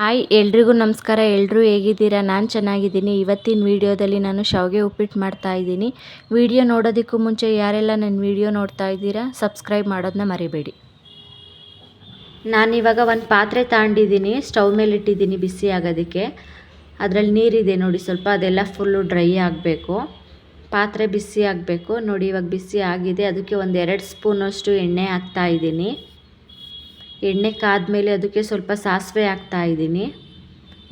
Hi, ಎಲ್ರಿಗೂ ನಮಸ್ಕಾರ. ಎಲ್ಲರೂ ಹೇಗಿದ್ದೀರಾ? ನಾನು ಚೆನ್ನಾಗಿದ್ದೀನಿ. ಇವತ್ತಿನ ವಿಡಿಯೋದಲ್ಲಿ ನಾನು ಶಾವಿಗೆ ಉಪ್ಪಿಟ್ಟು ಮಾಡ್ತಾ ಇದ್ದೀನಿ. ವಿಡಿಯೋ ನೋಡೋದಕ್ಕೂ ಮುಂಚೆ ಯಾರೆಲ್ಲ ನನ್ನ ವಿಡಿಯೋ ನೋಡ್ತಾ ಇದ್ದೀರಾ, ಸಬ್ಸ್ಕ್ರೈಬ್ ಮಾಡೋದನ್ನ ಮರಿಬೇಡಿ. ನಾನಿವಾಗ ಒಂದು ಪಾತ್ರೆ ತಗೊಂಡಿದ್ದೀನಿ ಸ್ಟವ್ ಮೇಲೆ ಇಟ್ಟಿದ್ದೀನಿ ಬಿಸಿ ಆಗೋದಕ್ಕೆ. ಅದರಲ್ಲಿ ನೀರಿದೆ ನೋಡಿ, ಸ್ವಲ್ಪ ಅದೆಲ್ಲ ಫುಲ್ಲು ಡ್ರೈ ಆಗಬೇಕು. ಪಾತ್ರೆ ಬಿಸಿ ಆಗಬೇಕು. ನೋಡಿ, ಇವಾಗ ಬಿಸಿ ಆಗಿದೆ. ಅದಕ್ಕೆ ಒಂದು ಎರಡು ಸ್ಪೂನಷ್ಟು ಎಣ್ಣೆ ಹಾಕ್ತಾ ಇದ್ದೀನಿ. ಎಣ್ಣೆ ಕಾದ್ಮೇಲೆ ಅದಕ್ಕೆ ಸ್ವಲ್ಪ ಸಾಸಿವೆ ಹಾಕ್ತಾ ಇದ್ದೀನಿ.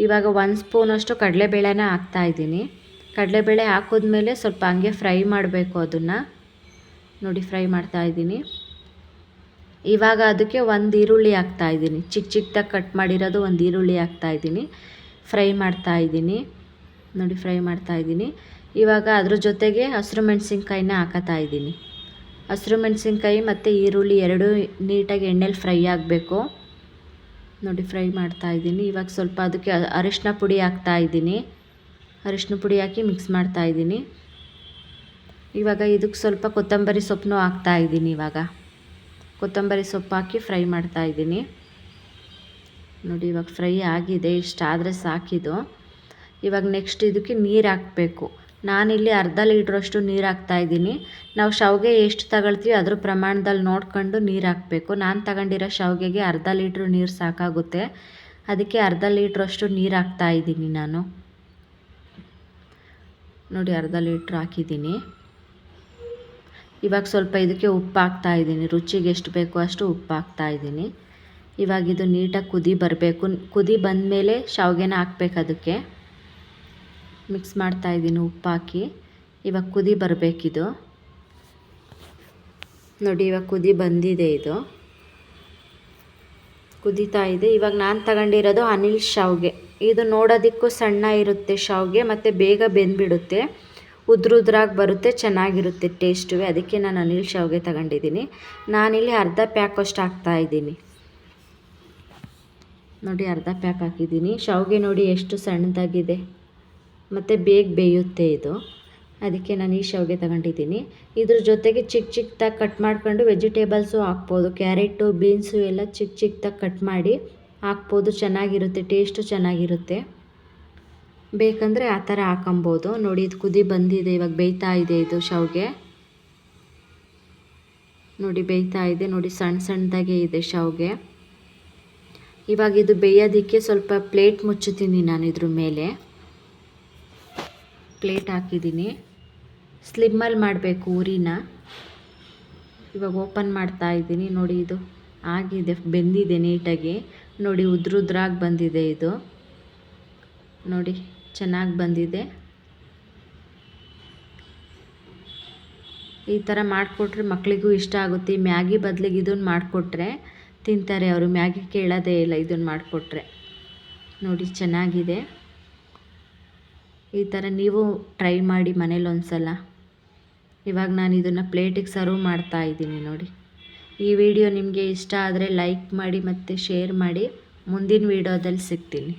ಇವಾಗ ಒಂದು ಸ್ಪೂನಷ್ಟು ಕಡಲೆಬೇಳೆನ ಹಾಕ್ತಾ ಇದ್ದೀನಿ. ಕಡಲೆಬೇಳೆ ಹಾಕಿದ್ಮೇಲೆ ಸ್ವಲ್ಪ ಹಂಗೆ ಫ್ರೈ ಮಾಡಬೇಕು ಅದನ್ನು. ನೋಡಿ ಫ್ರೈ ಮಾಡ್ತಾ ಇದ್ದೀನಿ. ಇವಾಗ ಅದಕ್ಕೆ ಒಂದು ಈರುಳ್ಳಿ ಹಾಕ್ತಾ ಇದ್ದೀನಿ. ಚಿಕ್ಕ ಚಿಕ್ಕದಾಗಿ ಕಟ್ ಮಾಡಿರೋದು ಒಂದು ಈರುಳ್ಳಿ ಹಾಕ್ತಾ ಇದ್ದೀನಿ. ಫ್ರೈ ಮಾಡ್ತಾ ಇದ್ದೀನಿ. ನೋಡಿ ಫ್ರೈ ಮಾಡ್ತಾ ಇದ್ದೀನಿ. ಇವಾಗ ಅದ್ರ ಜೊತೆಗೆ ಹಸಿರು ಮೆಣಸಿನ್ಕಾಯಿನ ಹಾಕತಾ ಇದ್ದೀನಿ. ಹಸಿರು ಮೆಣಸಿನ್ಕಾಯಿ ಮತ್ತು ಈರುಳ್ಳಿ ಎರಡೂ ನೀಟಾಗಿ ಎಣ್ಣೆಲಿ ಫ್ರೈ ಆಗಬೇಕು. ನೋಡಿ ಫ್ರೈ ಮಾಡ್ತಾ ಇದ್ದೀನಿ. ಇವಾಗ ಸ್ವಲ್ಪ ಅದಕ್ಕೆ ಅರಿಶಿನ ಪುಡಿ ಹಾಕ್ತಾ ಇದ್ದೀನಿ. ಅರಿಶಿನ ಪುಡಿ ಹಾಕಿ ಮಿಕ್ಸ್ ಮಾಡ್ತಾ ಇದ್ದೀನಿ. ಇವಾಗ ಇದಕ್ಕೆ ಸ್ವಲ್ಪ ಕೊತ್ತಂಬರಿ ಸೊಪ್ಪನ್ನು ಹಾಕ್ತಾ ಇದ್ದೀನಿ ಇವಾಗ. ಕೊತ್ತಂಬರಿ ಸೊಪ್ಪು ಹಾಕಿ ಫ್ರೈ ಮಾಡ್ತಾ ಇದ್ದೀನಿ. ನೋಡಿ ಇವಾಗ ಫ್ರೈ ಆಗಿದೆ. ಇಷ್ಟ ಆದರೆ ಸಾಕಿದು ಇವಾಗ ನೆಕ್ಸ್ಟ್ ಇದಕ್ಕೆ ನೀರು ಹಾಕಬೇಕು. ನಾನಿಲ್ಲಿ ಅರ್ಧ ಲೀಟ್ರಷ್ಟು ನೀರು ಇದ್ದೀನಿ. ನಾವು ಶಾವಿಗೆ ಎಷ್ಟು ತಗೊಳ್ತೀವಿ ಅದ್ರ ಪ್ರಮಾಣದಲ್ಲಿ ನೋಡ್ಕೊಂಡು ನೀರು ಹಾಕಬೇಕು ನಾನು ತಗೊಂಡಿರೋ ಶಾವಿಗೆಗೆ ಅರ್ಧ ಲೀಟ್ರ್ ನೀರು ಸಾಕಾಗುತ್ತೆ. ಅದಕ್ಕೆ ಅರ್ಧ ಲೀಟ್ರಷ್ಟು ನೀರು ಇದ್ದೀನಿ ನಾನು. ನೋಡಿ, ಅರ್ಧ ಲೀಟ್ರ್ ಹಾಕಿದ್ದೀನಿ. ಇವಾಗ ಸ್ವಲ್ಪ ಇದಕ್ಕೆ ಉಪ್ಪು ಹಾಕ್ತಾ ಇದ್ದೀನಿ. ರುಚಿಗೆ ಎಷ್ಟು ಬೇಕೋ ಅಷ್ಟು ಉಪ್ಪು ಹಾಕ್ತಾ ಇದ್ದೀನಿ. ಇವಾಗ ಇದು ನೀಟಾಗಿ ಕುದಿ ಬರಬೇಕು. ಕುದಿ ಬಂದಮೇಲೆ ಶಾವಿಗೆನ ಹಾಕ್ಬೇಕು ಅದಕ್ಕೆ. ಮಿಕ್ಸ್ ಮಾಡ್ತಾ ಇದ್ದೀನಿ ಉಪ್ಪು ಹಾಕಿ ಇವಾಗ ಕುದಿ ಬರಬೇಕಿದು. ನೋಡಿ, ಇವಾಗ ಕುದಿ ಬಂದಿದೆ ಇದು. ಕುದೀತಾ ಇದೆ. ಇವಾಗ ನಾನು ತಗೊಂಡಿರೋದು ಅನಿಲ್ ಶಾವ್ಗೆ. ಇದು ನೋಡೋದಕ್ಕೂ ಸಣ್ಣ ಇರುತ್ತೆ ಶಾವ್ಗೆ, ಮತ್ತು ಬೇಗ ಬೆಂದ್ಬಿಡುತ್ತೆ. ಉದ್ರುದ್ರಾಗಿ ಬರುತ್ತೆ, ಚೆನ್ನಾಗಿರುತ್ತೆ ಟೇಸ್ಟು ಅದಕ್ಕೆ ನಾನು ಅನಿಲ್ ಶಾವ್ಗೆ ತಗೊಂಡಿದ್ದೀನಿ. ನಾನಿಲ್ಲಿ ಅರ್ಧ ಪ್ಯಾಕ್ ಅಷ್ಟು ಹಾಕ್ತಾಯಿದ್ದೀನಿ ನೋಡಿ, ಅರ್ಧ ಪ್ಯಾಕ್ ಹಾಕಿದ್ದೀನಿ. ಶಾವ್ಗೆ ನೋಡಿ ಎಷ್ಟು ಸಣ್ಣದಾಗಿದೆ. ಮತ್ತು ಬೇಗ ಬೇಯುತ್ತೆ ಇದು. ಅದಕ್ಕೆ ನಾನು ಈ ಶಾವಿಗೆ ತಗೊಂಡಿದ್ದೀನಿ. ಇದ್ರ ಜೊತೆಗೆ ಚಿಕ್ಕ ಚಿಕ್ಕದಾಗಿ ಕಟ್ ಮಾಡ್ಕೊಂಡು ವೆಜಿಟೇಬಲ್ಸು ಹಾಕ್ಬೋದು. ಕ್ಯಾರೆಟು ಬೀನ್ಸು ಎಲ್ಲ ಚಿಕ್ಕ ಚಿಕ್ಕದಾಗಿ ಕಟ್ ಮಾಡಿ ಹಾಕ್ಬೋದು. ಚೆನ್ನಾಗಿರುತ್ತೆ ಟೇಸ್ಟು ಚೆನ್ನಾಗಿರುತ್ತೆ. ಬೇಕಂದರೆ ಆ ಥರ ಹಾಕೊಬೋದು. ನೋಡಿ, ಇದು ಕುದಿ ಬಂದಿದೆ, ಇವಾಗ ಬೇಯ್ತಾ ಇದೆ ಇದು ಶಾವಿಗೆ. ನೋಡಿ, ಬೇಯ್ತಾ ಇದೆ. ನೋಡಿ ಸಣ್ಣ ಸಣ್ಣದಾಗೆ ಇದೆ ಶಾವಿಗೆ. ಇವಾಗ ಇದು ಬೇಯೋದಕ್ಕೆ ಸ್ವಲ್ಪ ಪ್ಲೇಟ್ ಮುಚ್ಚುತ್ತೀನಿ ನಾನು ಇದ್ರ ಮೇಲೆ. ಪ್ಲೇಟ್ ಹಾಕಿದ್ದೀನಿ. ಸ್ಲಿಮ್ಮಲ್ಲಿ ಮಾಡಬೇಕು ಊರಿನ. ಇವಾಗ ಓಪನ್ ಮಾಡ್ತಾ ಇದ್ದೀನಿ. ನೋಡಿ ಇದು ಆಗಿದೆ, ಬೆಂದಿದೆ ನೀಟಾಗಿ. ನೋಡಿ ಉದ್ರುದ್ರಾಗಿ ಬಂದಿದೆ ಇದು. ನೋಡಿ ಚೆನ್ನಾಗಿ ಬಂದಿದೆ. ಈ ಥರ ಮಾಡಿಕೊಟ್ರೆ ಮಕ್ಕಳಿಗೂ ಇಷ್ಟ ಆಗುತ್ತೆ. ಮ್ಯಾಗಿ ಬದಲಿಗೆ ಇದನ್ನು ಮಾಡಿಕೊಟ್ರೆ ತಿಂತಾರೆ ಅವರು. ಮ್ಯಾಗಿ ಕೇಳೋದೇ ಇಲ್ಲ, ಇದನ್ನು ಮಾಡಿಕೊಟ್ರೆ. ನೋಡಿ ಚೆನ್ನಾಗಿದೆ. ಈ ಥರ ನೀವು ಟ್ರೈ ಮಾಡಿ ಮನೇಲಿ ಒಂದು ಸಲ ಇವಾಗ ನಾನು ಇದನ್ನು ಪ್ಲೇಟಿಗೆ ಸರ್ವ್ ಮಾಡ್ತಾ ಇದ್ದೀನಿ ನೋಡಿ. ಈ ವಿಡಿಯೋ ನಿಮಗೆ ಇಷ್ಟ ಆದರೆ ಲೈಕ್ ಮಾಡಿ ಮತ್ತು ಶೇರ್ ಮಾಡಿ. ಮುಂದಿನ ವಿಡಿಯೋದಲ್ಲಿ ಸಿಗ್ತೀನಿ.